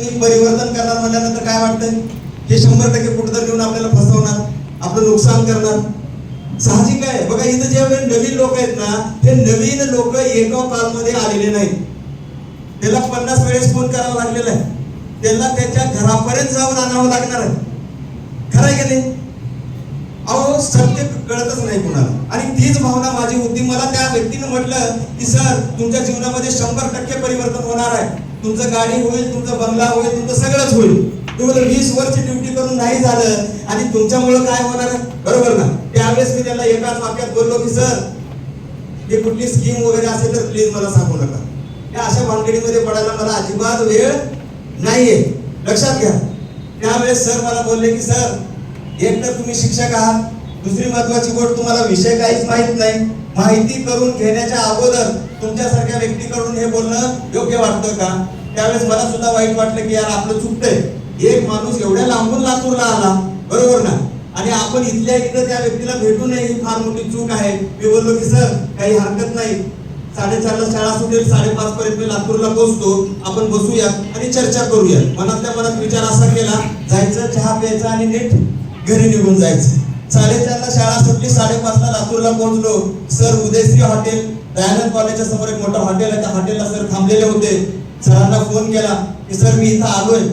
त्यांनी परिवर्तन करणार म्हटल्यानंतर काय वाटतंय? हे शंभर टक्के कुठेतरी घेऊन आपल्याला फसवणार आपलं नुकसान करणार. साहजिक आहे? बघा इथं जे नवीन लोक आहेत ना ते नवीन लोक एका कालमध्ये आलेले नाहीत. त्याला पन्नास वेळेस फोन करावा लागलेला आहे. त्याला त्याच्या घरापर्यंत जाऊन आणावं लागणार आहे. खरं आहे की नाही? अहो सत्य कळतच नाही कुणाला. आणि तीच भावना माझी होती. मला त्या व्यक्तीनं म्हटलं की सर तुमच्या जीवनामध्ये शंभर टक्के परिवर्तन होणार आहे. तुमचं गाडी होईल तुमचा बंगला होईल तुमचं सगळंच होईल. तुम्हाला वीस वर्ष ड्युटी करून नाही झालं आणि तुमच्यामुळं काय होणार? बरोबर ना त्यावेळेस मी त्याला एकाच वाक्यात बोललो की सर हे कुठली स्कीम वगैरे असेल तर प्लीज मला सांगू नका. या अशा भानगडीमध्ये पडायला मला अजिबात वेळ नाहीये. लक्षात घ्या. त्यावेळेस सर मला बोलले की सर एक तर तुम्ही शिक्षक आहात. दुसरी महत्वाची गोष्ट तुम्हाला विषय काहीच माहीत नाही. माहिती करून घेण्याच्या अगोदर तुमच्यासारख्या व्यक्तीकडून हे बोलणं योग्य वाटतं का? त्यावेळेस मला सुद्धा वाईट वाटलं की यार आपलं चुकतंय. एक माणूस एवढ्या लांबून लातूरला आला बरोबर ना? आणि आपण इथल्या इथं त्या व्यक्तीला भेटू नये ही फार मोठी चूक आहे. मी बोललो की सर काही हरकत नाही. साडेचारला शाळा सुटेल साडेपाच पर्यंत मी लातूरला पोहोचतो. आपण बसूया आणि चर्चा करूया मनातल्या मनात विचार असा केला जायचं चहा प्यायचा आणि नीट घरी निघून जायचं. साडेचारला शाळा सुटली साडेपाचला लातूरला पोहोचलो. सर उदयश्री हॉटेल दयानंद कॉलेजच्या समोर एक मोठं हॉटेल आहे. त्या हॉटेलला सर थांबलेले होते. सरांना फोन केला की सर मी इथं आलोय.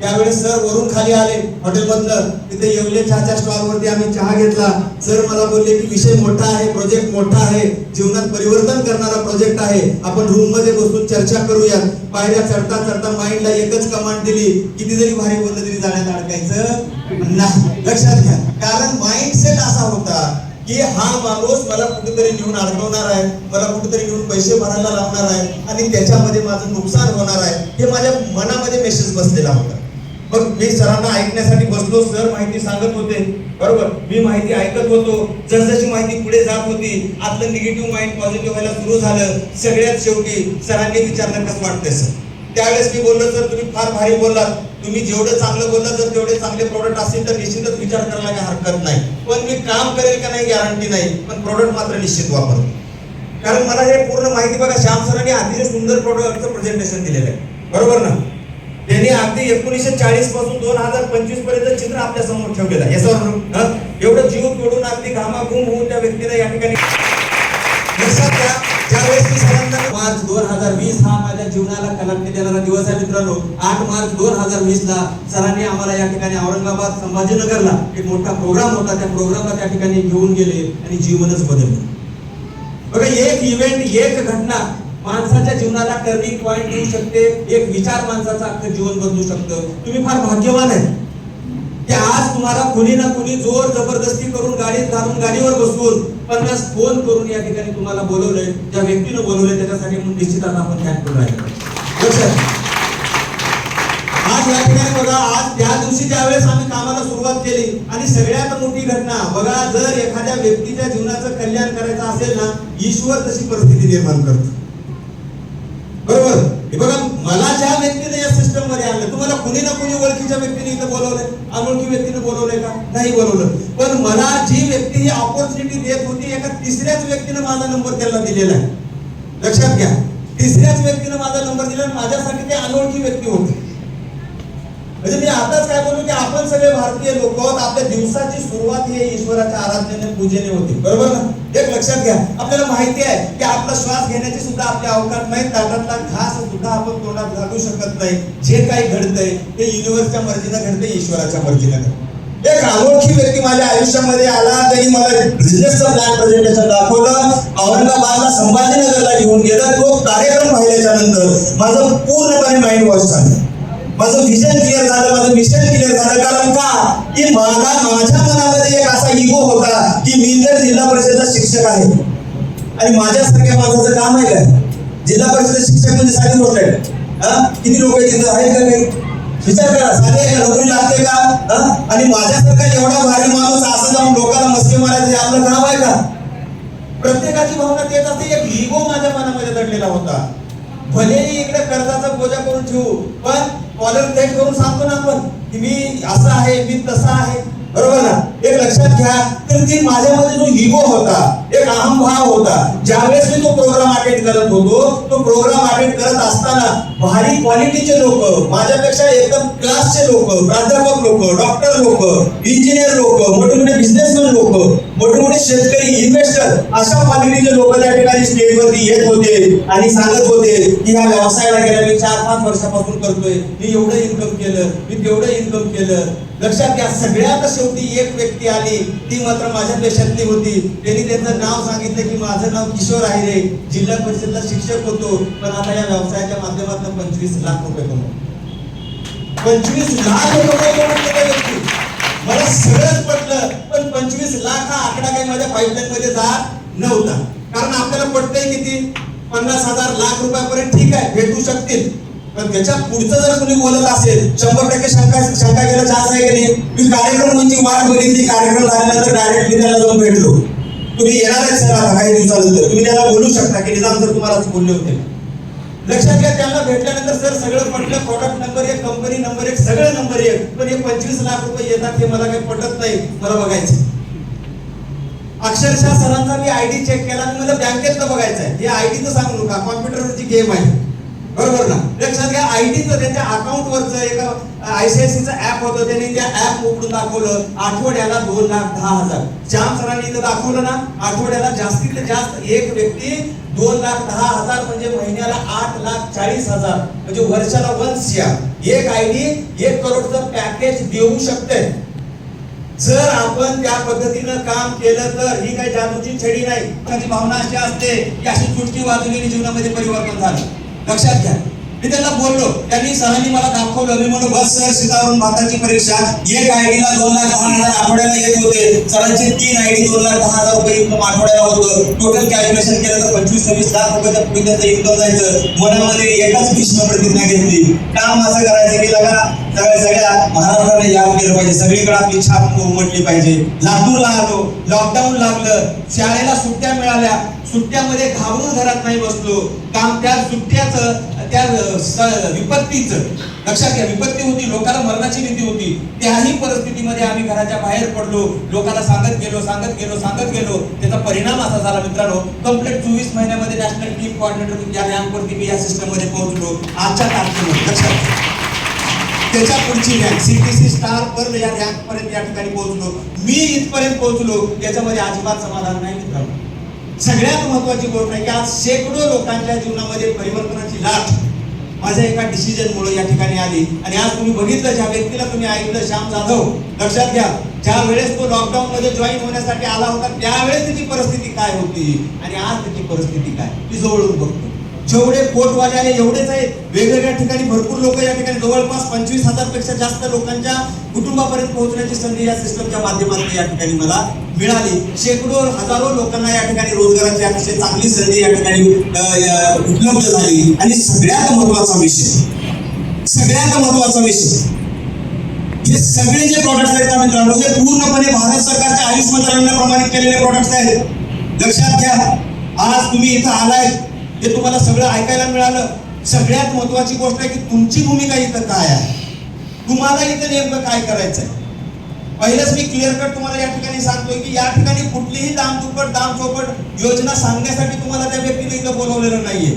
त्यावेळेस सर वरून खाली आले हॉटेल हॉटेलमधनं तिथे येवले चहाच्या स्टॉल वरती आम्ही चहा घेतला. सर मला बोलले की विषय मोठा आहे प्रोजेक्ट मोठा आहे. जीवनात परिवर्तन करणारा प्रोजेक्ट आहे. आपण रूममध्ये बसून चर्चा करूयात. पायऱ्या चढता चढता माइंडला एकच कमांड दिली किती जरी भारी बोललं तरी जाण्यात अडकायचं नाही. लक्षात घ्या. कारण माइंडसेट असा होता. की हा माणूस मला कुठेतरी नेऊन अडकवणार आहे मला कुठेतरी नेऊन पैसे भरायला लावणार आहे आणि त्याच्यामध्ये माझं नुकसान होणार आहे हे माझ्या मनामध्ये मेसेज बसलेला होता. मग मी सरांना ऐकण्यासाठी बसलो सर माहिती सांगत होते. बरोबर मी माहिती ऐकत होतो. जसजशी माहिती पुढे जात होती आतलं निगेटिव्ह माइंड पॉझिटिव्ह व्हायला सुरू झालं. सगळ्यात शेवटी सरांनी विचारलं कसं वाटतंय सर? त्यावेळेस मी बोललो सर तुम्ही फार भारी बोललात. तुम्ही जेवढं चांगलं बोललात जर तेवढे चांगले प्रोडक्ट असतील तर निश्चितच विचार करायला काही हरकत नाही. पण मी काम करेल का नाही गॅरंटी नाही. पण प्रोडक्ट मात्र निश्चित वापरतो. कारण मला हे पूर्ण माहिती बघा श्याम सरांनी अतिशय सुंदर प्रोडक्टचं प्रेझेंटेशन दिलेलं आहे. बरोबर ना? त्यांनी अगदी एकोणीसशे चाळीसपासून दोन हजार पंचवीसपर्यंत चित्र आपल्यासमोर ठेवलेलं आहे. याच्यावर एवढं जीव तोडून अगदी घामाघूम होऊन त्या व्यक्तीने या ठिकाणी लक्षात घ्या ज्यावेळेस मी सरांना मार्च दोन हजार वीस हा माझ्या जीवनाला कलाटणी देणारा दिवस आहे मित्रांनो आठ मार्च दोन हजार वीस ला सरांनी आम्हाला या ठिकाणी औरंगाबाद संभाजीनगरला एक मोठा प्रोग्राम होता. त्या प्रोग्रामला त्या ठिकाणी घेऊन गेले आणि जीवनच बदललं. बघा एक इव्हेंट एक घटना माणसाच्या जीवनाला टर्निंग पॉइंट देऊ शकते. एक विचार माणसाचं अख्खं जीवन बदलू शकतं. तुम्ही फार भाग्यवान आहे. की आज तुम्हाला कुणी ना कुणी जोर जबरदस्ती करून गाडीत घालून गाडीवर बसवून पन्नास फोन करून या ठिकाणी तुम्हाला बोलवलंय. ज्या व्यक्तीनं बोलवलंय त्याच्यासाठी म्हणून निश्चित आता आपण थँकफुल राहिलो. आज या ठिकाणी बघा आज त्या दिवशी ज्यावेळेस आम्ही कामाला सुरुवात केली आणि सगळ्यात मोठी घटना बघा जर एखाद्या व्यक्तीच्या जीवनाचं कल्याण करायचं असेल ना ईश्वर तशी परिस्थिती निर्माण करतो. बरोबर? हे बघा मला ज्या व्यक्तीने या सिस्टममध्ये आणलं तुम्हाला कुणी ना कुणी ओळखीच्या व्यक्तीने इथं बोलवलंय? अनोळखी व्यक्तीने बोलवलंय का? नाही बोलवलं. पण मला जी व्यक्ती ही ऑपॉर्च्युनिटी देत होती एका तिसऱ्याच व्यक्तीने माझा नंबर त्याला दिलेला आहे. लक्षात घ्या. तिसऱ्याच व्यक्तीने माझा नंबर दिला आणि माझ्यासाठी ते अनोळखी व्यक्ती होती. म्हणजे मी आताच काय बोलू की आपण सगळे भारतीय लोक आपल्या दिवसाची सुरुवात हे ईश्वराच्या आराधनेने पूजेने होती. बरोबर ना? एक लक्षात घ्या. आपल्याला माहिती आहे की आपला श्वास घेण्याची सुद्धा आपले अवकाश नाही. ताटातला घास सुद्धा आपण तोंडात घालू शकत नाही. जे काही घडतंय ते युनिव्हर्सच्या मर्जीनं घडते ईश्वराच्या मर्जीनं घडतं एक अनोळखी व्यक्ती माझ्या आयुष्यामध्ये आला त्यांनी मला बिझनेसचं प्लॅन प्रेझेंटेशन दाखवलं. औरंगाबादला संभाजीनगरला घेऊन गेलं. तो कार्यक्रम पाहिल्याच्या नंतर माझं पूर्णपणे माइंड वॉश झालं माझं विजन क्लिअर झालं माझं मिशन क्लिअर झालं. कारण का? की मला माझ्या मनामध्ये एक असा इगो होता की मी तर जिल्हा परिषदचा शिक्षक आहे. आणि माझ्यासारख्या माणसाचं काम आहे? काय जिल्हा परिषद शिक्षक म्हणजे साधी गोष्ट आहे. हा? किती लोक तिथं? आहेत का काही? विचार करा. साधी आहे का? नोकरी लागते का? आणि माझ्यासारखा एवढा भारी माणूस असं जाऊन लोकांना मस्ती मारायचं आपलं काम आहे का? प्रत्येकाची भावना तेच असते. एक इगो माझ्या मनामध्ये दडलेला होता. भलेही इकडे कर्जाचा बोजा करून ठेवू पण कॉलर थेट करून सांगतो ना आपण की मी असं आहे मी तसा आहे. बरोबर ना? एक लक्षात घ्या तर ती माझ्यामध्ये जो इगो होता एक अहमभाव होता ज्यावेळेस मी तो प्रोग्राम अटेंड करत होतो तो प्रोग्राम अटेंड करत असताना भारी क्वालिटीचे लोक माझ्यापेक्षा एकदम क्लासचे लोक प्राध्यापक लोक डॉक्टर लोक इंजिनियर लोक मोठे मोठे बिझनेसमॅन लोक मोठे मोठे शेतकरी इन्व्हेस्टर अशा क्वालिटीचे लोक त्या ठिकाणी स्टेजवरती येत होते आणि सांगत होते की ह्या व्यवसायाला गेल्या मी चार पाच वर्षापासून करतोय. मी एवढं इन्कम केलं मी तेवढं इन्कम केलं. लक्षात घ्या सगळ्यात शेवटी एक व्यक्ती व्यक्ती आली ती मात्र माझ्या पेशातली होती. त्यांनी त्यांचं नाव सांगितलं की माझं नाव किशोर आहे रे. जिल्हा परिषदला शिक्षक होतो पण आता या व्यवसायाच्या माध्यमातून पंचवीस लाख रुपये कमवतो. पंचवीस लाख रुपये व्यक्ती. मला सगळंच पटलं पण पंचवीस लाख हा आकडा काही माझ्या पाईपलाईन मध्ये जात नव्हता. कारण आपल्याला पटतंय किती? पन्नास हजार लाख रुपयापर्यंत ठीक आहे भेटू शकतील. पण त्याच्या पुढचं जर तुम्ही बोलत असेल शंभर टक्के शंका शंका केलं चान्स आहे की नाही? मी कार्यक्रम म्हणजे वाट बघितली कार्यक्रम झाल्यानंतर डायरेक्ट मी त्याला जाऊन भेटलो. तुम्ही येणार आहे सर आता काही दिवसानंतर. तुम्ही त्याला बोलू शकता की निजाम सर तुम्हाला बोलले होते. लक्षात घ्या त्यांना भेटल्यानंतर सर सगळं पटलं प्रॉडक्ट नंबर एक कंपनी नंबर एक सगळं नंबर एक. पण हे पंचवीस लाख रुपये येतात हे मला काही पटत नाही मला बघायचं अक्षरशः सरांचा मी आयडी चेक केला आणि मला बँकेतलं बघायचं आहे. हे आयडीचं सांगू नका कॉम्प्युटरवरची गेम आहे. बरोबर ना? लक्षात घ्या आयडीचं त्यांच्या अकाउंटवरचं एक आयसीआयसीचं ऍप होतं त्यांनी त्या ऍप उघडून दाखवलं आठवड्याला दोन लाख दहा हजार. श्याम सरांनी इथं दाखवलं ना आठवड्याला जास्तीत जास्त एक व्यक्ती दोन लाख दहा हजार म्हणजे महिन्याला आठ लाख चाळीस हजार म्हणजे वर्षाला वन सिया एक आयडी एक करोडचं पॅकेज देऊ शकते. जर आपण त्या पद्धतीनं काम केलं तर ही काही जादूची छडी नाही. भावना अशी असते की अशी चुटकी वाजवलेली जीवनामध्ये परिवर्तन झालं. लक्षात घ्या. मी त्यांना बोललो त्यांनी सरांनी मला दाखवलं. मी म्हणून बस सर सीतावरून भाताची परीक्षा. एक आयडीला दोन लाख दहा हजार आठवड्याला येत होते. सरांचे तीन आयडी दोन लाख दहा हजार रुपये इन्कम आठवड्याला होतं. टोटल कॅल्क्युलेशन केलं तर पंचवीस सव्वीस लाख रुपये पुढे त्यांचं इन्कम जायचं. मनामध्ये एकाच भीष्म प्रतिज्ञा घेतली. काम असं करायचं की लगा सगळ्या सगळ्या महाराष्ट्राने याद केलं पाहिजे. सगळीकडे आपली छाप उमटली पाहिजे. लातूरला आलो लॉकडाऊन लागलं. शाळेला सुट्ट्या मिळाल्या. सुट्ट्यामध्ये घाबरून घरात नाही बसलो. काम त्या सुट्ट्याचं त्या विपत्तीच विपत्तीचं. लक्षात घ्या विपत्ती होती लोकांना मरणाची भीती होती. त्याही परिस्थितीमध्ये आम्ही घराच्या बाहेर पडलो. लोकांना सांगत गेलो सांगत गेलो सांगत गेलो. त्याचा परिणाम असा झाला मित्रांनो कंप्लीट चोवीस महिन्यामध्ये नॅशनल टीम कॉर्डिनेटर या रँकवरती मी या सिस्टममध्ये पोहोचलो. आजच्या तारखेमध्ये लक्षात घ्या. त्याच्या पुढची रँक सीटीसी स्टार पर या रँक पर्यंत या ठिकाणी पोहोचलो. मी इथपर्यंत पोहोचलो याच्यामध्ये अजिबात समाधान नाही मित्रांनो. सगळ्यात महत्वाची गोष्ट आहे की आज शेकडो लोकांच्या जीवनामध्ये परिवर्तनाची लाट माझ्या एका डिसिजन मुळे या ठिकाणी आली. आणि आज तुम्ही बघितलं ज्या व्यक्तीला तुम्ही ऐकलं श्याम जाधव लक्षात घ्या ज्या वेळेस तो लॉकडाऊन मध्ये जॉईन होण्यासाठी आला होता त्यावेळेस त्याची परिस्थिती काय होती? आणि आज त्याची परिस्थिती काय? ती जवळून बघतो. जेवढे पोटवाले आले एवढेच आहेत. वेगवेगळ्या ठिकाणी भरपूर लोक या ठिकाणी. जवळपास पंचवीस हजारपेक्षा जास्त लोकांच्या कुटुंबापर्यंत पोहोचण्याची संधी या सिस्टमच्या माध्यमातून या ठिकाणी मला मिळाली. शेकडो हजारो लोकांना या ठिकाणी रोजगाराची अतिशय चांगली संधी या ठिकाणी उपलब्ध झाली. आणि सगळ्यात महत्त्वाचा विषय सगळ्यात महत्त्वाचा विषय हे सगळे जे प्रॉडक्ट्स आहेत ना मित्रांनो हे पूर्णपणे भारत सरकारच्या आयुष मंत्रालयाने प्रमाणित केलेले प्रॉडक्ट्स आहेत. लक्षात घ्या. आज तुम्ही इथं आलाय हे तुम्हाला सगळं ऐकायला मिळालं सगळ्यात महत्वाची गोष्ट आहे की तुमची भूमिका इथं काय आहे? तुम्हाला इथं नेमकं काय करायचं आहे पहिलंच मी क्लिअर कट तुम्हाला या ठिकाणी सांगतोय की या ठिकाणी कुठलीही दाम दुप्पट दाम चौपट योजना सांगण्यासाठी तुम्हाला त्या व्यक्तीने इथं बोलवलेलं नाहीये.